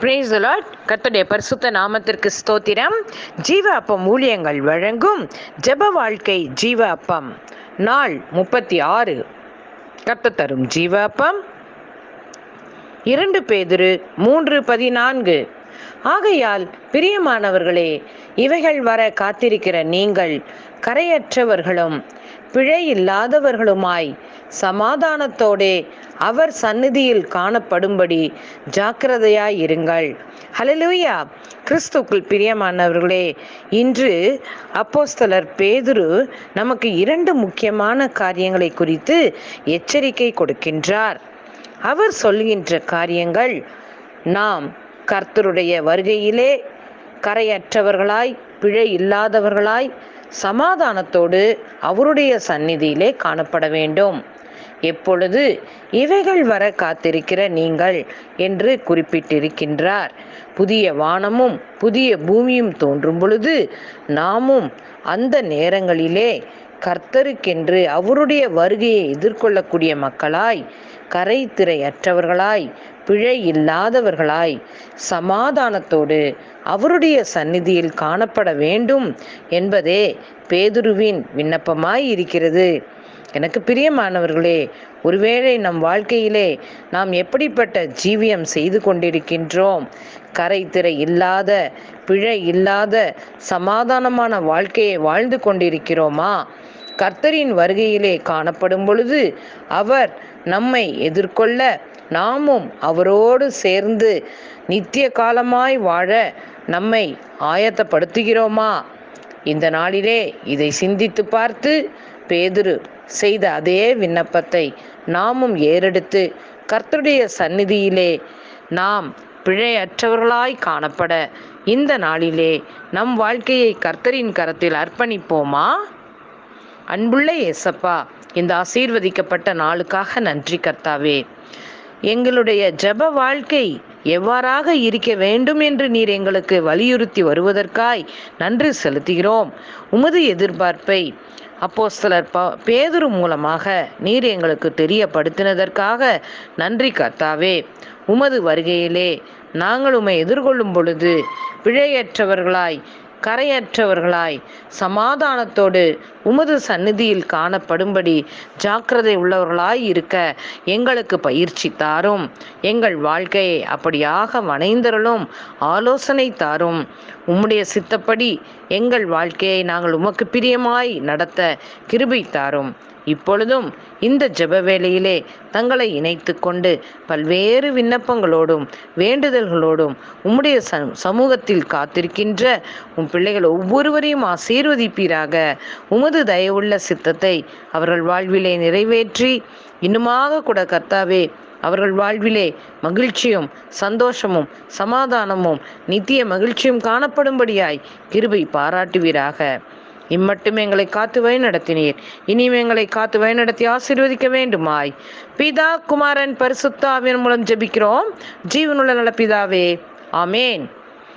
Brace allot கத்துடைய பரிசுத்த நாமத்திற்கு ஸ்தோத்திரம். ஜீவ அப்பம் ஊழியங்கள் வழங்கும் ஜெப வாழ்க்கை ஜீவ அப்பம். நாள் முப்பத்தி ஆறு கர்த்த தரும் ஜீவ அப்பம். இரண்டு பேதிரு மூன்று பதினான்கு. ஆகையால் பிரியமானவர்களே இவைகள் வர காத்திருக்கிற நீங்கள் கரையற்றவர்களும் பிழை இல்லாதவர்களுமாய் சமாதானத்தோடே அவர் சந்நிதியில் காணப்படும்படி ஜாக்கிரதையாயிருங்கள் ஹலலூயா கிறிஸ்துக்குள் பிரியமானவர்களே இன்று அப்போஸ்தலர் பேதுரு நமக்கு இரண்டு முக்கியமான காரியங்களை குறித்து எச்சரிக்கை கொடுக்கின்றார். அவர் சொல்கின்ற காரியங்கள் நாம் கர்த்தருடைய வருகையிலே கரையற்றவர்களாய் பிழை இல்லாதவர்களாய் சமாதானத்தோடு அவருடைய சந்நிதியிலே காணப்பட வேண்டும். எப்பொழுது இவைகள் வர காத்திருக்கிற நீங்கள் என்று குறிப்பிட்டிருக்கின்றார். புதிய வானமும் புதிய பூமியும் தோன்றும் பொழுது நாமும் அந்த நேரங்களிலே கர்த்தருக்கென்று அவருடைய வருகையை எதிர்கொள்ளக்கூடிய மக்களாய் கரை திரையற்றவர்களாய் பிழை இல்லாதவர்களாய் சமாதானத்தோடு அவருடைய சந்நிதியில் காணப்பட வேண்டும் என்பதே பேதுருவின் விண்ணப்பமாய் இருக்கிறது. எனக்கு பிரியமானவர்களே ஒருவேளை நம் வாழ்க்கையிலே நாம் எப்படிப்பட்ட ஜீவியம் செய்து கொண்டிருக்கின்றோம்? கரை திரை இல்லாத பிழை இல்லாத சமாதானமான வாழ்க்கையை வாழ்ந்து கொண்டிருக்கிறோமா? கர்த்தரின் வருகையிலே காணப்படும் பொழுது அவர் நம்மை எதிர்கொள்ள நாமும் அவரோடு சேர்ந்து நித்திய காலமாய் வாழ நம்மை ஆயத்தப்படுத்துகிறோமா? இந்த நாளிலே இதை சிந்தித்து பார்த்து பேதுரு செய்த அதே விண்ணப்பத்தை நாமும் ஏறெடுத்து கர்த்தருடைய சந்நிதியிலே நாம் பிழையற்றவர்களாய் காணப்பட இந்த நாளிலே நம் வாழ்க்கையை கர்த்தரின் கரத்தில் அர்ப்பணிப்போமா? அன்புள்ள ஏசப்பா இந்த ஆசீர்வதிக்கப்பட்ட நாளுக்காக நன்றி கர்த்தாவே. எங்களுடைய ஜப வாழ்க்கை எவ்வாறாக இருக்க வேண்டும் என்று நீர் எங்களுக்கு வலியுறுத்தி வருவதற்காய் நன்றி செலுத்துகிறோம். உமது எதிர்பார்ப்பை அப்போஸ்தலர் ப பேதுரு மூலமாக நீர் எங்களுக்கு தெரியப்படுத்தினதற்காக நன்றி கர்த்தாவே. உமது வருகையிலே நாங்கள் உமை எதிர்கொள்ளும் பொழுது பிழையற்றவர்களாய் கரையற்றவர்களாய் சமாதானத்தோடு உமது சந்நிதியில் காணப்படும்படி ஜாக்கிரதை உள்ளவர்களாய் இருக்க எங்களுக்கு பயிற்சி தாரும். எங்கள் வாழ்க்கையை அப்படியாக வணைந்தருளும் ஆலோசனை தாரும். உம்முடைய சித்தப்படி எங்கள் வாழ்க்கையை நாங்கள் உமக்கு பிரியமாய் நடத்த கிருபை தாரும். இப்பொழுதும் இந்த ஜெப வேளையிலே தங்களை இணைத்து கொண்டு பல்வேறு விண்ணப்பங்களோடும் வேண்டுதல்களோடும் உம்முடைய ச சமூகத்தில் காத்திருக்கின்ற உம் பிள்ளைகள் ஒவ்வொருவரையும் ஆசீர்வதிப்பீராக. உமது தயவுள்ள சித்தத்தை அவர்கள் வாழ்விலே நிறைவேற்றி இன்னுமாக கூட கர்த்தாவே அவர்கள் வாழ்விலே மகிழ்ச்சியும் சந்தோஷமும் சமாதானமும் நித்திய மகிழ்ச்சியும் காணப்படும்படியாய் கிருபை பாராட்டுவீராக. இம்மட்டும் எங்களை காத்து வழி நடத்தினீர் இனியும் எங்களை காத்து வழி நடத்தி ஆசீர்வதிக்க வேண்டுமாய். பிதா குமாரன் பரிசுத்தாவின் மூலம் ஜெபிக்கிறோம். ஜீவனுள்ள நல பிதாவே ஆமேன்.